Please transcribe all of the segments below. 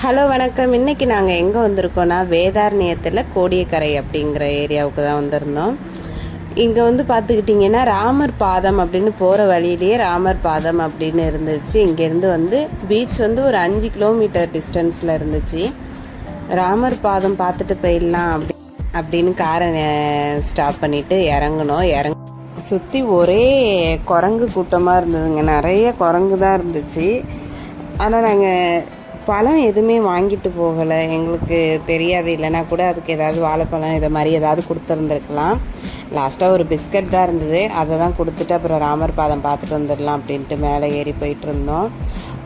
Hello வணக்கம். இன்னைக்கு நாங்கள் எங்கே வந்திருக்கோன்னா வேதாரண்யத்தில் கோடியக்கரை அப்படிங்கிற ஏரியாவுக்கு தான் வந்திருந்தோம். இங்கே வந்து பார்த்துக்கிட்டிங்கன்னா ராமர் பாதம் அப்படின்னு போகிற வழியிலேயே ராமர் பாதம் அப்படின்னு இருந்துச்சு. இங்கேருந்து வந்து பீச் வந்து ஒரு அஞ்சு கிலோமீட்டர் டிஸ்டன்ஸில் இருந்துச்சு. ராமர் பாதம் பார்த்துட்டு போயிடலாம் அப்படி அப்படின்னு காரை ஸ்டாப் பண்ணிவிட்டு இறங்கணும் இறங்க சுற்றி ஒரே குரங்கு கூட்டமாக இருந்ததுங்க. நிறைய குரங்கு தான் இருந்துச்சு. ஆனால் நாங்கள் பழம் எதுவுமே வாங்கிட்டு போகலை. எங்களுக்கு தெரியாது. இல்லைனா கூட அதுக்கு ஏதாவது வாழைப்பழம் இதை மாதிரி ஏதாவது கொடுத்துருந்துருக்கலாம். லாஸ்ட்டாக ஒரு பிஸ்கட் தான் இருந்தது. அதை தான் கொடுத்துட்டு அப்புறம் ராமர் பாதம் பார்த்துட்டு வந்துடலாம் அப்படின்ட்டு மேலே ஏறி போயிட்டு இருந்தோம்.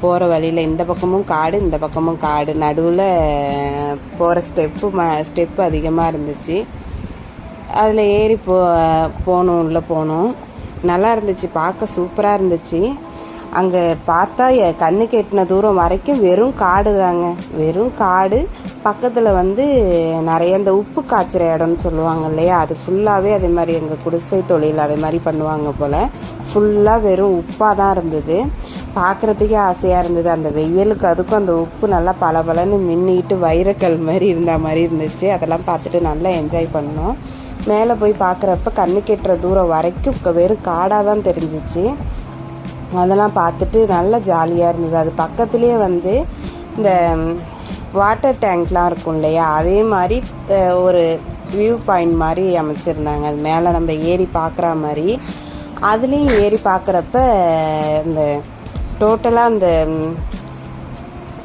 போகிற வழியில் இந்த பக்கமும் காடு இந்த பக்கமும் காடு. நடுவில் போகிற ஸ்டெப்பு ம ஸ்டெப்பு அதிகமாக இருந்துச்சு. அதில் ஏறி போ போனோம். உள்ளே போனோம். நல்லா இருந்துச்சு. பார்க்க சூப்பராக இருந்துச்சு. அங்கே பார்த்தா எ- கண்ணு கெட்டின தூரம் வரைக்கும் வெறும் காடு தாங்க. வெறும் காடு. பக்கத்தில் வந்து நிறைய இந்த உப்பு காய்ச்சுற இடம்னு சொல்லுவாங்க இல்லையா? அது ஃபுல்லாகவே அதே மாதிரி எங்கள் குடிசை தொழில் அதே மாதிரி பண்ணுவாங்க போல். ஃபுல்லாக வெறும் உப்பாக தான் இருந்தது. பார்க்குறதுக்கே ஆசையாக இருந்தது. அந்த வெயிலுக்கு அதுக்கும் அந்த உப்பு நல்லா பளபளன்னு மின்னிட்டு வைரக்கல் மாதிரி இருந்த மாதிரி இருந்துச்சு. அதெல்லாம் பார்த்துட்டு நல்லா என்ஜாய் பண்ணோம். மேலே போய் பார்க்குறப்ப கண்ணு கெட்டுற தூரம் வரைக்கும் வெறும் காடாக தான் தெரிஞ்சிச்சு. அதெல்லாம் பார்த்துட்டு நல்லா ஜாலியாக இருந்தது. அது பக்கத்துலேயே வந்து இந்த வாட்டர் டேங்க்லாம் இருக்கும் இல்லையா? அதே மாதிரி ஒரு வியூ பாயிண்ட் மாதிரி அமைச்சிருந்தாங்க. அது மேலே நம்ம ஏறி பார்க்குற மாதிரி. அதுலேயும் ஏறி பார்க்குறப்ப இந்த டோட்டலாக அந்த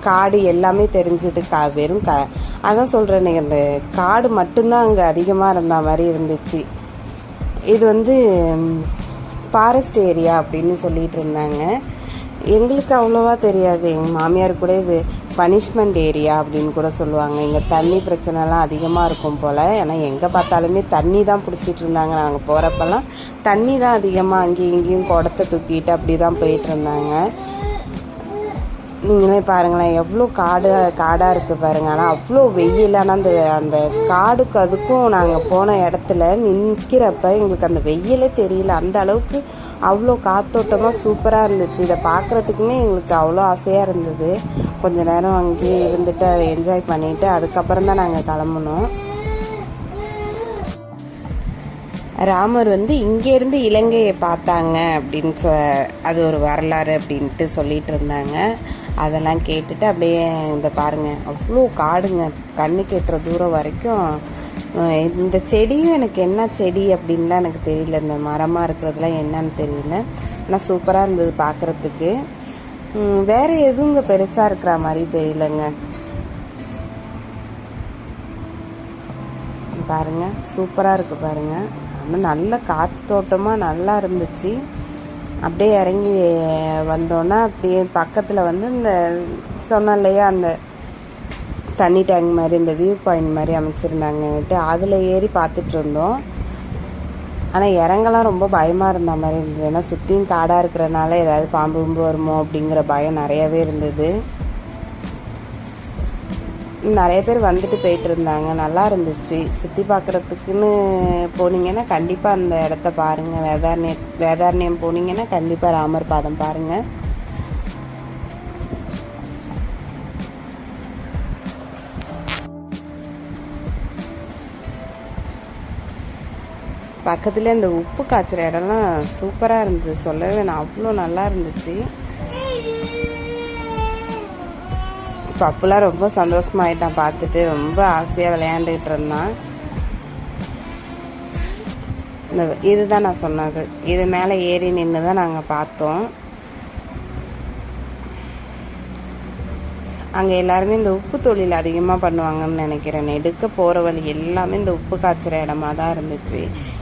காடு எல்லாமே தெரிஞ்சது. கா வெறும் கா அதான் சொல்கிறேன் அந்த காடு மட்டும்தான் அங்கே அதிகமாக இருந்த மாதிரி இருந்துச்சு. இது வந்து ஃபாரஸ்ட் ஏரியா அப்படின்னு சொல்லிட்டு இருந்தாங்க. எங்களுக்கு அவ்வளோவா தெரியாது. எங்கள் மாமியார் கூட இது பனிஷ்மெண்ட் ஏரியா அப்படின்னு கூட சொல்லுவாங்க. இங்கே தண்ணி பிரச்சனைலாம் அதிகமாக இருக்கும் போல். ஏன்னா எங்கே பார்த்தாலுமே தண்ணி தான் பிடிச்சிட்டு இருந்தாங்க. நாங்கள் போகிறப்பெல்லாம் தண்ணி தான் அதிகமாக அங்கேயும் இங்கேயும் குடத்தை தூக்கிட்டு அப்படி தான் போயிட்டு இருந்தாங்க. நீங்களே பாருங்களேன் எவ்வளோ காடு காடாக இருக்குது பாருங்க. ஆனால் அவ்வளோ வெயில். ஆனால் அந்த அந்த காடுக்கு அதுக்கும் நாங்கள் போன இடத்துல நிற்கிறப்ப எங்களுக்கு அந்த வெயிலே தெரியல. அந்த அளவுக்கு அவ்வளோ காத்தோட்டமாக சூப்பராக இருந்துச்சு. இதை பார்க்குறதுக்குமே எங்களுக்கு அவ்வளோ ஆசையாக இருந்தது. கொஞ்ச நேரம் அங்கேயே இருந்துட்டு அதை என்ஜாய் பண்ணிவிட்டு அதுக்கப்புறம் தான் நாங்கள் கிளம்புனோம். ராமர் வந்து இங்கேருந்து இலங்கையை பார்த்தாங்க அப்படின்னு சொ அது ஒரு வரலாறு அப்படின்ட்டு சொல்லிட்டு இருந்தாங்க. அதெல்லாம் கேட்டுட்டு அப்படியே இந்த பாருங்க அவ்வளோ காடுங்க. கண்ணு கெட்டுற தூரம் வரைக்கும் இந்த செடியும் எனக்கு என்ன செடி அப்படின்லாம் எனக்கு தெரியல. இந்த மரமாக இருக்கிறதுலாம் என்னன்னு தெரியல. ஆனால் சூப்பராக இருந்தது பார்க்குறதுக்கு வேறு எதுவும் இங்கே பெருசாக இருக்கிற மாதிரி தெரியலங்க. பாருங்க சூப்பராக இருக்குது பாருங்கள் ஆனால் நல்ல காத்தோட்டமாக நல்லா இருந்துச்சு. அப்படியே இறங்கி வந்தோன்னா அப்படியே பக்கத்தில் வந்து இந்த சொன்ன இல்லையா அந்த தண்ணி டேங்க் மாதிரி இந்த வியூ பாயிண்ட் மாதிரி அமைச்சிருந்தாங்கன்ட்டு அதில் ஏறி பார்த்துட்டு இருந்தோம். ஆனால் இறங்கலாம் ரொம்ப பயமாக இருந்த மாதிரி இருந்தது. ஏன்னா சுற்றியும் காடாக இருக்கிறனால ஏதாவது பாம்பு கும்பு வருமோ அப்படிங்கிற பயம் நிறையாவே இருந்தது. நிறைய பேர் வந்துட்டு போயிட்டு இருந்தாங்க நல்லா இருந்துச்சு. சுற்றி பார்க்குறதுக்குன்னு போனீங்கன்னா கண்டிப்பாக அந்த இடத்த பாருங்கள் வேதாரண்ய வேதாரண்யம் போனீங்கன்னா கண்டிப்பாக ராமர் பாதம் பாருங்கள் பக்கத்துலேயே அந்த உப்பு காய்ச்சிற இடம்லாம் சூப்பராக இருந்தது. சொல்லவே நான் அவ்வளோ நல்லா இருந்துச்சு. பப்புலாம் ரொம்ப சந்தோஷமாயிட்டான். பார்த்துட்டு ரொம்ப ஆசையாக விளையாண்டுட்டு இருந்தான். இந்த இதுதான் நான் சொன்னது. இது மேலே ஏறி நின்று தான் நாங்கள் பார்த்தோம். அங்கே எல்லாருமே இந்த உப்பு தொழில் அதிகமாக பண்ணுவாங்கன்னு நினைக்கிறேன். எடுக்க போகிற வழி எல்லாமே இந்த உப்பு காய்ச்சுற இடமா தான் இருந்துச்சு.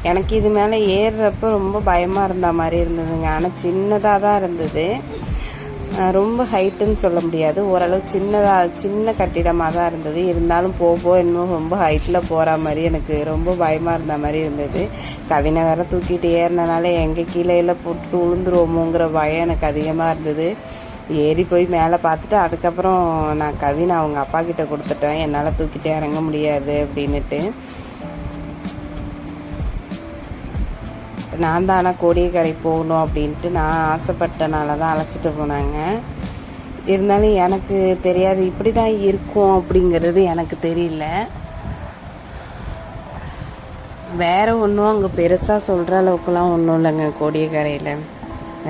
எனக்கு இது மேலே ஏறுறப்ப ரொம்ப பயமாக இருந்த மாதிரி இருந்ததுங்க. ஆனால் சின்னதாக தான் இருந்தது. ரொம்ப ஹைட்டுன்னு சொல்ல முடியாது. ஓரளவு சின்னதாக சின்ன கட்டிடமாக தான் இருந்தது. இருந்தாலும் போக போக இன்னும் ரொம்ப ஹைட்டில் போகிற மாதிரி எனக்கு ரொம்ப பயமாக இருந்த மாதிரி இருந்தது. கவினை வேற தூக்கிட்டு ஏறினனால எங்கே கீழேயில் போட்டுட்டு போட்டு பயம் எனக்கு அதிகமாக இருந்தது. ஏறி போய் மேலே பார்த்துட்டு அதுக்கப்புறம் நான் கவினை அவங்க அப்பா கிட்ட கொடுத்துட்டேன். என்னால் தூக்கிட்டு இறங்க முடியாது அப்படின்னுட்டு. நான் தான் ஆனால் கோடியக்கரை போகணும் அப்படின்ட்டு நான் ஆசைப்பட்டனால தான் அழைச்சிட்டு போனாங்க. இருந்தாலும் எனக்கு தெரியாது இப்படி தான் இருக்கும் அப்படிங்கிறது எனக்கு தெரியல. வேறு ஒன்றும் அங்கே பெருசாக சொல்கிற அளவுக்குலாம் ஒன்றும் இல்லைங்க கோடியக்கரையில்.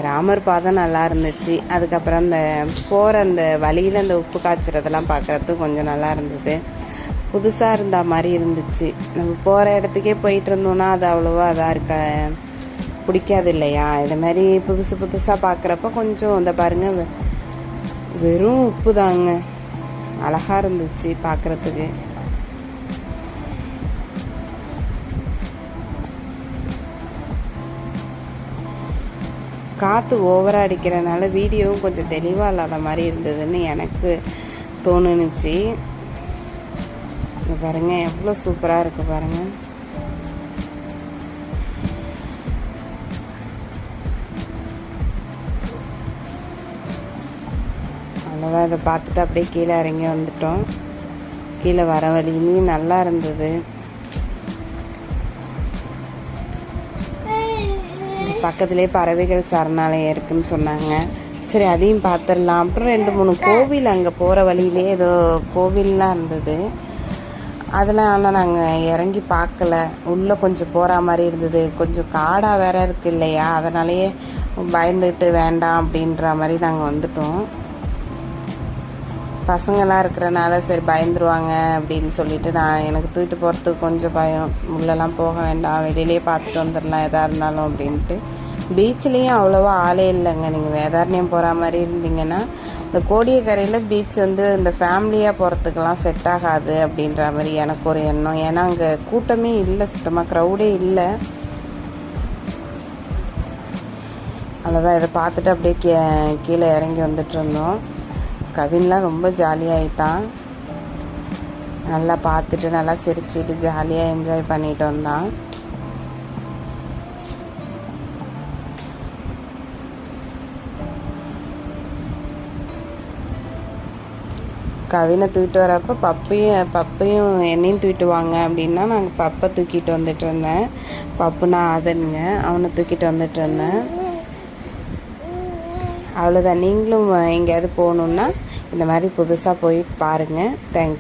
ராமர் பாதம் நல்லா இருந்துச்சு. அதுக்கப்புறம் அந்த போகிற அந்த வழியில் அந்த உப்பு காய்ச்சறதெல்லாம் பார்க்குறது கொஞ்சம் நல்லா இருந்தது. புதுசாக இருந்த மாதிரி இருந்துச்சு. நம்ம போகிற இடத்துக்கே போயிட்டு இருந்தோம்னா அது அவ்வளோவா அதாக இருக்க பிடிக்காது இல்லையா இது மாதிரி புதுசு புதுசாக பார்க்குறப்ப கொஞ்சம் இந்த பாருங்க அது வெறும் உப்பு தாங்க. அழகாக இருந்துச்சு பார்க்குறதுக்கு காற்று ஓவராக அடிக்கிறனால வீடியோவும் கொஞ்சம் தெளிவாக இல்லாத மாதிரி இருந்ததுன்னு எனக்கு தோணுனுச்சு. பாருங்கள் பாருங்க எவ்வளோ சூப்பராக இருக்குது பாருங்கள் அவ்வளோதான் இதை பார்த்துட்டு அப்படியே கீழே இறங்கி வந்துட்டோம். கீழே வர வழியுமே நல்லா இருந்தது. பக்கத்துலேயே பறவைகள் சரணாலயம் இருக்குன்னு சொன்னாங்க. சரி அதையும் பார்த்துடலாம். அப்புறம் ரெண்டு மூணு கோவில் அங்கே போகிற வழியிலே ஏதோ கோவில்லாம் இருந்தது. அதெல்லாம் ஆனால் நாங்கள் இறங்கி பார்க்கல. உள்ளே கொஞ்சம் போகிற மாதிரி இருந்தது. கொஞ்சம் காடாக வேற இருக்கு இல்லையா? அதனாலேயே பயந்துட்டு வேண்டாம் அப்படின்ற மாதிரி நாங்கள் வந்துட்டோம். பசங்களாம் இருக்கிறனால சரி பயந்துருவாங்க அப்படின்னு சொல்லிட்டு நான் எனக்கு தூக்கிட்டு போகிறதுக்கு கொஞ்சம் பயம். உள்ளெல்லாம் போக வேண்டாம் வெளியிலே பார்த்துட்டு வந்துடலாம் எதாக இருந்தாலும் அப்படின்ட்டு. பீச்லேயும் அவ்வளோவா ஆளே இல்லைங்க. நீங்கள் வேதாரண்யம் போகிற மாதிரி இருந்தீங்கன்னா இந்த கோடியக்கரையில் பீச் வந்து இந்த ஃபேமிலியாக போகிறதுக்கெல்லாம் செட் ஆகாது அப்படின்ற மாதிரி எனக்கு ஒரு எண்ணம். ஏன்னா அங்கே கூட்டமே இல்லை சுத்தமாக க்ரௌடே இல்லை. அவ்வளோதான் இதை பார்த்துட்டு அப்படியே கீ கீழே இறங்கி வந்துட்டு இருந்தோம். கவின்லாம் ரொம்ப ஜாலியாகிட்டான் நல்லா பார்த்துட்டு நல்லா சிரிச்சிட்டு ஜாலியாக என்ஜாய் பண்ணிட்டு வந்தான். கவினை தூக்கிட்டு வரப்போ பப்பையும் பப்பையும் என்னையும் தூக்கிட்டு வாங்க அப்படின்னா நாங்கள் பப்பை தூக்கிட்டு வந்துட்டு இருந்தேன். பப்பு நான் ஆதனுங்க அவனை தூக்கிட்டு வந்துட்டு இருந்தேன். அவ்வளோதான் நீங்களும் எங்கேயாவது போகணுன்னா இந்த மாதிரி புதுசாக போய் பாருங்கள் தேங்க்